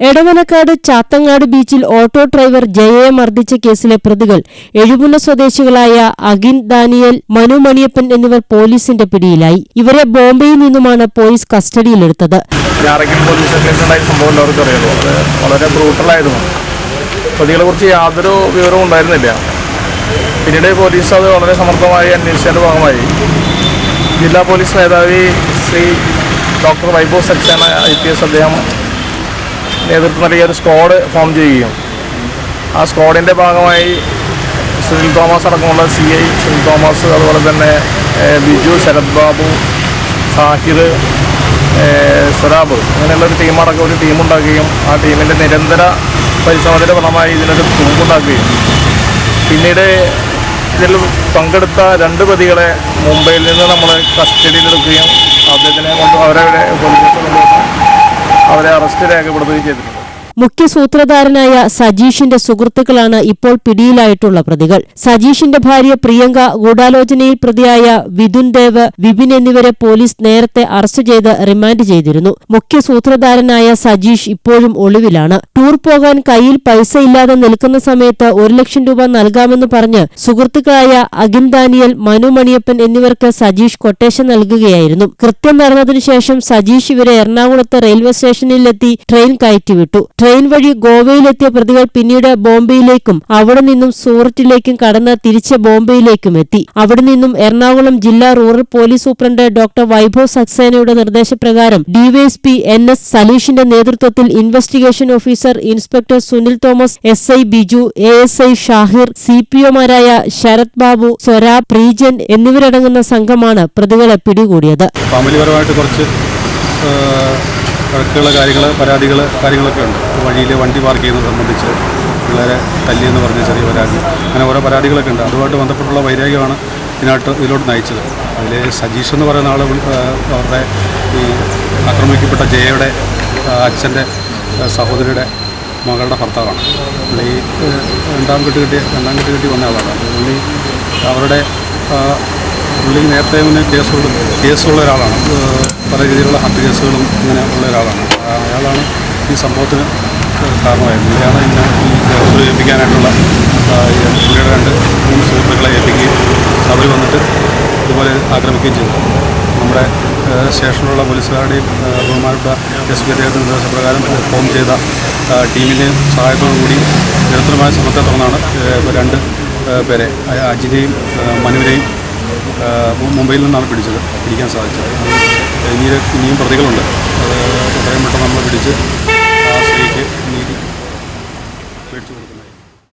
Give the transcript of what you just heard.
എടവനക്കാട് ചാത്തങ്ങാട് ബീച്ചിൽ auto driver ജയയെ മർദ്ദിച്ച കേസിലെ പ്രതികൾ എഴുപുന്ന സ്വദേശികളായ അഗിൻ ദാനിയൽ മനു മണിയപ്പൻ എന്നിവർ പോലീസിന്റെ പിടിയിലായി. ഇവരെ ബോംബെയിൽ നിന്നുമാണ് പോലീസ് കസ്റ്റഡിയിലെടുത്തത്. വളരെ ബ്രൂട്ടലായിരുന്നു പ്രതികളെ കുറിച്ച് യാതൊരു വിവരവും ഉണ്ടായിരുന്നില്ല. പിന്നീട് പോലീസ് അത് വളരെ സമർത്ഥമായി അന്വേഷിച്ചതിന്റെ ഭാഗമായി ജില്ലാ പോലീസ് മേധാവി Shri doctor Vaibhav Saxena I P S അദ്ദേഹം നേതൃത്വം നൽകിയ ഒരു സ്ക്വാഡ് ഫോം ചെയ്യുകയും. ആ സ്ക്വാഡിന്റെ ഭാഗമായി സുനിൽ തോമസ് അടക്കമുള്ള സി ഐ സുനിൽ തോമസ് അതുപോലെ തന്നെ ബിജു ശരത് ബാബു സാഹിർ സുരാബ് അങ്ങനെയുള്ള ഒരു ടീമടക്കം ഒരു ടീമുണ്ടാക്കുകയും ആ ടീമിന്റെ നിരന്തര പരിശ്രമത്തിന്റെ ഫലമായി ഇതിനൊരു തുമ്പുണ്ടാക്കുകയും പിന്നീട് ഇതിൽ പങ്കെടുത്ത രണ്ട് പ്രതികളെ മുംബൈയിൽ നിന്ന് നമ്മൾ കസ്റ്റഡിയിലെടുക്കുകയും അദ്ദേഹത്തിനെ കൊണ്ട് അവരെ പോലീസ് അവരെ അറസ്റ്റ് രേഖപ്പെടുത്തുകയും ചെയ്തിട്ടുണ്ട്. മുഖ്യ സൂത്രധാരനായ സജീഷിന്റെ സുഹൃത്തുക്കളാണ് ഇപ്പോൾ പിടിയിലായിട്ടുള്ള പ്രതികൾ. സജീഷിന്റെ ഭാര്യ പ്രിയങ്ക ഗൂഢാലോചനയിൽ പ്രതിയായ വിതുൻ ദേവ് വിപിൻ എന്നിവരെ പോലീസ് നേരത്തെ അറസ്റ്റ് ചെയ്ത് റിമാൻഡ് ചെയ്തിരുന്നു. മുഖ്യ സൂത്രധാരനായ സജീഷ് ഇപ്പോഴും ഒളിവിലാണ്. ടൂർ പോകാൻ കയ്യിൽ പൈസ ഇല്ലാതെ നിൽക്കുന്ന സമയത്ത് ഒരു ലക്ഷം രൂപ നൽകാമെന്ന് പറഞ്ഞ് സുഹൃത്തുക്കളായ അഗിൻ ദാനിയൽ മനു മണിയപ്പൻ എന്നിവർക്ക് സജീഷ് കൊട്ടേഷൻ നൽകുകയായിരുന്നു. കൃത്യം നടന്നതിനു ശേഷം സജീഷ് ഇവരെ എറണാകുളത്ത് റെയിൽവേ സ്റ്റേഷനിലെത്തി ട്രെയിൻ കയറ്റിവിട്ടു. ട്രെയിൻ വഴി ഗോവയിലെത്തിയ പ്രതികൾ പിന്നീട് ബോംബെയിലേക്കും അവിടെ നിന്നും സൂററ്റിലേക്കും കടന്ന് തിരിച്ച് ബോംബെയിലേക്കും എത്തി. അവിടെ നിന്നും എറണാകുളം ജില്ലാ rural police superintendent doctor Vaibhav സക്സേനയുടെ നിർദ്ദേശപ്രകാരം ഡിവൈഎസ്പി എൻ എസ് സലീഷിന്റെ നേതൃത്വത്തിൽ investigation officer inspector Sunil Thomas S I Biju A S I Shahir C P ഒമാരായ Sarath Babu Swarab Preejan എന്നിവരടങ്ങുന്ന സംഘമാണ് പ്രതികളെ പിടികൂടിയത്. വഴക്കുകൾ കാര്യങ്ങൾ പരാതികൾ കാര്യങ്ങളൊക്കെ ഉണ്ട്. വഴിയിൽ വണ്ടി പാർക്ക് ചെയ്യുന്നത് സംബന്ധിച്ച് പിള്ളേരെ തല്ലിയെന്ന് പറഞ്ഞ ചെറിയ പരാതി. അങ്ങനെ ഓരോ പരാതികളൊക്കെ ഉണ്ട്. അതുമായിട്ട് ബന്ധപ്പെട്ടുള്ള വൈരാഗ്യമാണ് ഇതിനായിട്ട് ഇതിലോട്ട് നയിച്ചത്. അതിൽ സജീഷ് എന്ന് പറയുന്ന ആൾ അവരുടെ ഈ ആക്രമിക്കപ്പെട്ട ജയയുടെ അച്ഛന്റെ സഹോദരിയുടെ മകളുടെ ഭർത്താവാണ്. പുള്ളി രണ്ടാം കെട്ട് കെട്ടി രണ്ടാം കെട്ട് കെട്ടി വന്ന ആളാണ്. പുള്ളി അവരുടെ ആ, പുള്ളി നേരത്തെ മുന്നേ കേസുകൾ കേസുള്ള ഒരാളാണ്. പല രീതിയിലുള്ള ഹത്യ കേസുകളും ഇങ്ങനെ ഉള്ള ഒരാളാണ്. അയാളാണ് ഈ സംഭവത്തിന് കാരണമായത് പുള്ളിയാണ് ഇങ്ങനെ ഈ കേസുകൾ ഏൽപ്പിക്കാനായിട്ടുള്ള പുള്ളിയുടെ രണ്ട് മൂന്ന് സുഹൃത്തുക്കളെ ഏൽപ്പിക്കുകയും അവർ വന്നിട്ട് ഇതുപോലെ ആക്രമിക്കുകയും ചെയ്തു. നമ്മുടെ സ്റ്റേഷനിലുള്ള പോലീസുകാരുടെയും ബഹുമാനപ്പെട്ട എസ് പി അദ്ദേഹത്തിന്റെ നിർദ്ദേശപ്രകാരം ഫോം ചെയ്ത ടീമിന്റെയും സഹായത്തോടു കൂടി നിരന്തരമായ ശ്രമത്തെ തുടർന്നാണ് രണ്ട് പേരെ അജിനെയും മനുവിനെയും മുംബൈയിൽ നിന്നാണ് പിടിച്ചത്. പിടിക്കാൻ സാധിച്ചത്. ഇനി ഇനിയും പ്രതികളുണ്ട്. അത് എത്രയും പെട്ടെന്ന് നമ്മൾ പിടിച്ച്